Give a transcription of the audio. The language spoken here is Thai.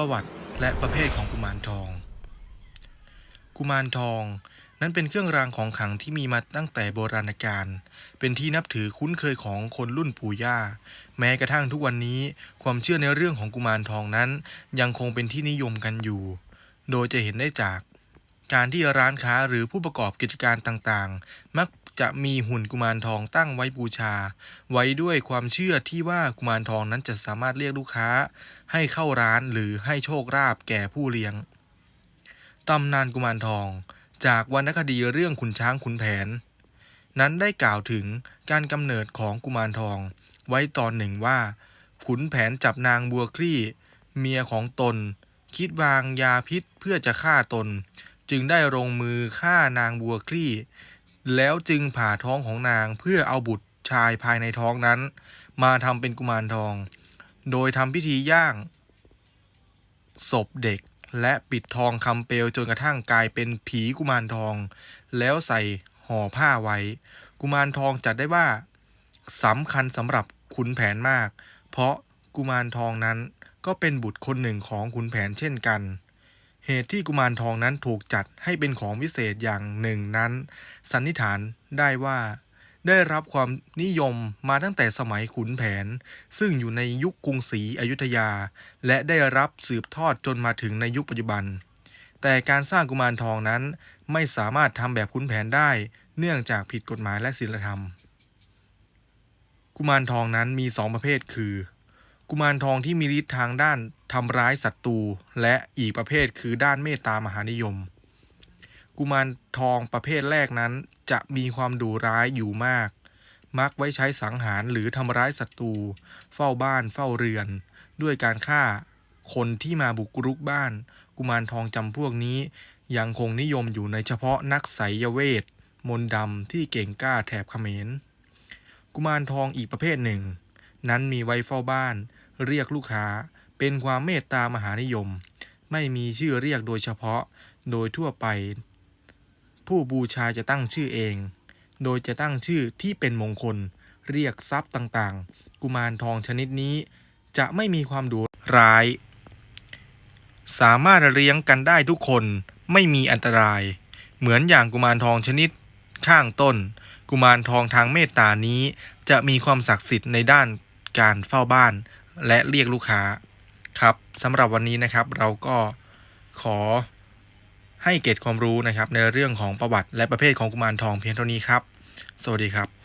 ประวัติและประเภทของกุมารทอง กุมารทองนั้นเป็นเครื่องรางของขลังที่มีมาตั้งแต่โบราณกาล เป็นที่นับถือคุ้นเคยของคนรุ่นปู่ย่า แม้กระทั่งทุกวันนี้ความเชื่อในเรื่องของกุมารทองนั้น ยังคงเป็นที่นิยมกันอยู่ โดยจะเห็นได้จาก การที่ร้านค้าหรือผู้ประกอบกิจการต่างๆ มัก จะมีหุ่นกุมารทองตั้งไว้บูชา ไว้ด้วยความเชื่อที่ว่ากุมารทองนั้นจะสามารถเรียกลูกค้า ให้เข้าร้านหรือให้โชคลาภแก่ผู้เลี้ยง ตำนานกุมารทอง จากวรรณคดีเรื่องขุนช้างขุนแผน นั้นได้กล่าวถึงการกำเนิดของกุมารทอง ไว้ตอนหนึ่งว่า ขุนแผนจับนางบัวคลี่ เมียของตน คิดวางยาพิษเพื่อจะฆ่าตน จึงได้ลงมือฆ่านางบัวคลี่ แล้วจึงผ่าท้องของนางเพื่อเอาบุตรชายภายในท้องนั้น มาทำเป็นกุมารทอง โดยทำพิธีย่าง ศพเด็กและปิดทองคำเปลวจนกระทั่งกลายเป็นผีกุมารทอง แล้วใส่ห่อผ้าไว้ กุมารทองจัดได้ว่าสำคัญสำหรับขุนแผนมาก เพราะกุมารทองนั้นก็เป็นบุตรคนหนึ่งของขุนแผนเช่นกัน เหตุที่กุมารทองนั้นถูกจัดให้เป็นของวิเศษอย่างหนึ่งนั้น สันนิษฐานได้ว่า ได้รับความนิยมมาตั้งแต่สมัยขุนแผน ซึ่งอยู่ในยุคกรุงศรีอยุธยา และได้รับสืบทอดจนมาถึงในยุคปัจจุบัน แต่การสร้างกุมารทองนั้นไม่สามารถทำแบบขุนแผนได้ เนื่องจากผิดกฎหมายและศีลธรรม กุมารทองนั้นมีสองประเภทคือ กุมารทองที่มีฤทธิ์ทางด้านทำร้ายศัตรูและอีกประเภทคือด้านเมตตามหานิยม กุมารทองประเภทแรกนั้นจะมีความดุร้ายอยู่มาก มักไว้ใช้สังหารหรือทำร้ายศัตรูเฝ้าบ้านเฝ้าเรือน ด้วยการฆ่าคนที่มาบุกรุกบ้าน กุมารทองจำพวกนี้ยังคงนิยมอยู่ในเฉพาะนักไสยเวท มนต์ดำที่เก่งกล้าแถบเขมร กุมารทองอีกประเภทหนึ่ง นั้นมีไว้เฝ้าบ้าน เรียกลูกค้า เป็นความเมตตามหานิยม ไม่มีชื่อเรียกโดยเฉพาะ โดยทั่วไป ผู้บูชาจะตั้งชื่อเอง โดยจะตั้งชื่อที่เป็นมงคล เรียกทรัพย์ต่างๆ กุมารทองชนิดนี้ จะไม่มีความดุร้าย สามารถเลี้ยงกันได้ทุกคนไม่มีอันตราย เหมือนอย่างกุมารทองชนิดข้างต้น กุมารทองทางเมตตานี้ จะมีความศักดิ์สิทธิ์ในด้านการเฝ้าบ้าน และเรียกลูกค้าครับสำหรับวันนี้นะครับเราก็ขอให้เกร็ดความรู้นะครับในเรื่องของประวัติและประเภทของกุมารทองเพียงเท่านี้ครับ สวัสดีครับ